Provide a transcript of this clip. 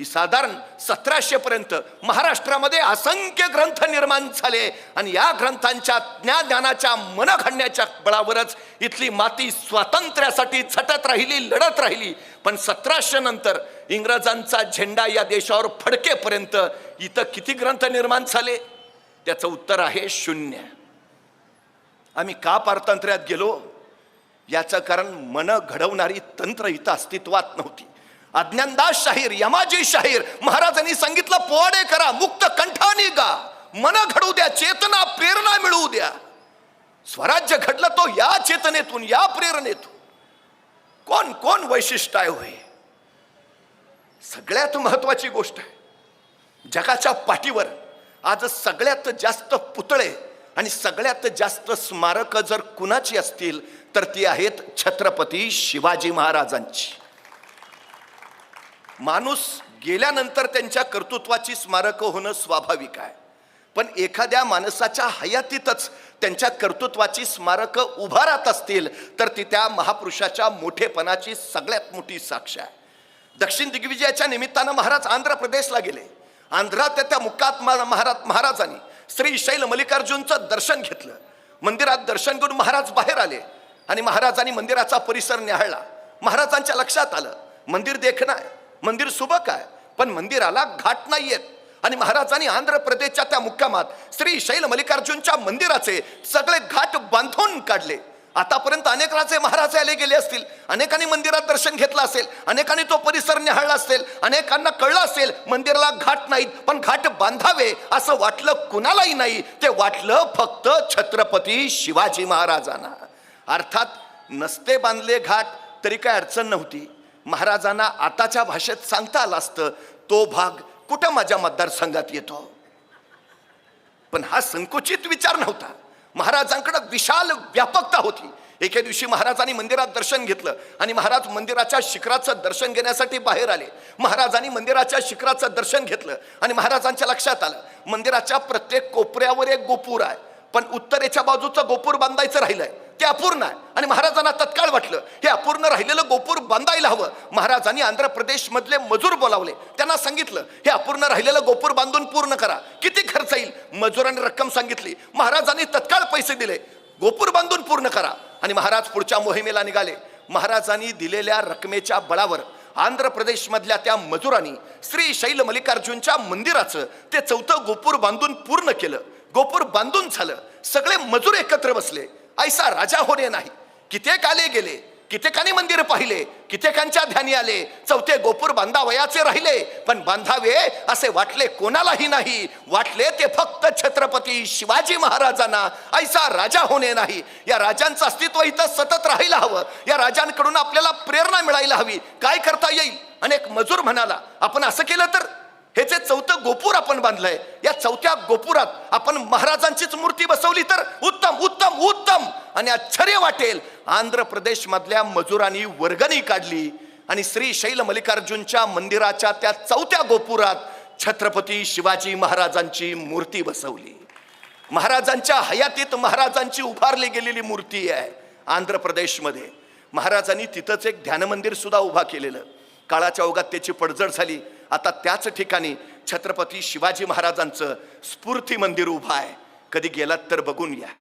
ही साधारण सतराशे पर्यंत महाराष्ट्रामध्ये असंख्य ग्रंथ निर्माण झाले. आणि या ग्रंथांच्या ज्ञानाच्या मन घडण्याच्या बळावरच इथली माती स्वातंत्र्यासाठी झटत राहिली लढत राहिली. पण सतराशे नंतर इंग्रजांचा झेंडा या देशावर फडकेपर्यंत इथं किती ग्रंथ निर्माण झाले? त्याचं उत्तर आहे शून्य. आम्ही का पारतंत्र्यात गेलो? याचं कारण मन घडवणारी तंत्र इथं अस्तित्वात नव्हती. अज्ञानदास शाहीर यमाजी शाहीर महाराजांनी सांगितलं पोवाडे करा मुक्त कंठाने गा मन घडू द्या चेतना प्रेरणा मिळवू द्या. स्वराज्य घडलं तो या चेतनेतून या प्रेरणेतून. कोण कोण वैशिष्ट्य आहे होय सगळ्यात महत्वाची गोष्ट आहे जगाच्या पाठीवर आज सगळ्यात जास्त पुतळे आणि सगळ्यात जास्त स्मारक जर कुणाची असतील तर ती आहेत छत्रपती शिवाजी महाराजांची. माणूस गेल्यानंतर त्यांच्या कर्तृत्वाची स्मारकं होणं स्वाभाविक आहे. पण एखाद्या माणसाच्या हयातीतच त्यांच्या कर्तृत्वाची स्मारकं उभारत असतील तर ती त्या महापुरुषाच्या मोठेपणाची सगळ्यात मोठी साक्ष आहे. दक्षिण दिग्विजयाच्या निमित्तानं महाराज आंध्र प्रदेशला गेले. आंध्रात त्या मुक्कात महाराज महाराजांनी श्री शैल मल्लिकार्जुनचं दर्शन घेतलं. मंदिरात दर्शन घेऊन महाराज बाहेर आले आणि महाराजांनी मंदिराचा परिसर न्याहाळला. महाराजांच्या लक्षात आलं मंदिर देखणं आहे. मंदिर सुबक आहे. पण मंदिराला घाट नाहीयेत. आणि महाराजांनी आंध्र प्रदेशच्या त्या मुक्कामात श्री शैल मल्लिकार्जुनच्या मंदिराचे सगळे घाट बांधून काढले. आतापर्यंत अनेक राजे महाराजे आले गेले असतील अनेकांनी मंदिरात दर्शन घेतलं असेल अनेकांनी तो परिसर निहाळला असेल अनेकांना कळलं असेल मंदिराला घाट नाहीत पण घाट बांधावे असं वाटलं कुणालाही नाही. ते वाटलं फक्त छत्रपती शिवाजी महाराजांना. अर्थात नसते बांधले घाट तरी काय अडचण नव्हती. महाराजांना आताच्या भाषेत सांगता आलं असतं तो भाग कुठं माझ्या मतदारसंघात येतो? पण हा संकुचित विचार नव्हता. महाराजांकडे विशाल व्यापकता होती. एके दिवशी महाराजांनी मंदिरात दर्शन घेतलं आणि महाराज मंदिराच्या शिखराचं दर्शन घेण्यासाठी बाहेर आले. महाराजांनी मंदिराच्या शिखराचं दर्शन घेतलं आणि महाराजांच्या लक्षात आलं मंदिराच्या प्रत्येक कोपऱ्यावर एक गोपूर आहे. पण उत्तरेच्या बाजूचं गोपूर बांधायचं राहिलंय. ते अपूर्ण आहे. आणि महाराजांना तत्काळ वाटलं. हे अपूर्ण राहिलेलं गोपूर बांधायला हवं. महाराजांनी आंध्र प्रदेशमधले मजूर बोलावले. त्यांना सांगितलं हे अपूर्ण राहिलेलं गोपूर बांधून पूर्ण करा. किती खर्च येईल? मजुरांनी रक्कम सांगितली. महाराजांनी तत्काळ पैसे दिले. गोपूर बांधून पूर्ण करा. आणि महाराज पुढच्या मोहिमेला निघाले. महाराजांनी दिलेल्या रकमेच्या बळावर आंध्र प्रदेशमधल्या त्या मजुरांनी श्री शैल मल्लिकार्जुनच्या मंदिराचं ते चौथं गोपूर बांधून पूर्ण केलं. गोपूर बांधून झालं. सगळे मजूर एकत्र बसले. ऐसा राजा होणे नाही. कित्येक आले गेले कित्येकाने मंदिर पाहिले कित्येकांच्या ध्यानी आले चौथे गोपूर बांधावयाचे राहिले पण बांधावे असे वाटले कोणालाही नाही. वाटले ते फक्त छत्रपती शिवाजी महाराजांना. ऐसा राजा होणे नाही. या राजांचं अस्तित्व इथं सतत राहायला हवं. या राजांकडून आपल्याला प्रेरणा मिळायला हवी. काय करता येईल? अनेक मजूर म्हणाला आपण असं केलं तर? हे जे चौथं गोपूर आपण बांधलंय चौथ्या गोपुरात आपण महाराजांचीच मूर्ती बसवली तर उत्तम उत्तम उत्तम. आणि आश्चर्य वाटेल. आंध्र प्रदेश मधल्या मजुरांनी वर्गणी काढली आणि श्री शैल मल्लिकार्जुनच्या मंदिराच्या त्या चौथ्या गोपुरात छत्रपती शिवाजी महाराजांची मूर्ती बसवली. महाराजांच्या हयातीत महाराजांची उभारली गेलेली मूर्ती आहे आंध्र प्रदेशमध्ये. महाराजांनी तिथंच एक ध्यान मंदिर सुद्धा उभा केलेलं. काळाच्या ओघात त्याची पडझड झाली. आता त्याच ठिकाणी छत्रपती शिवाजी महाराजांचं स्फूर्ती मंदिर उभं आहे. कधी गेलात तर बघून या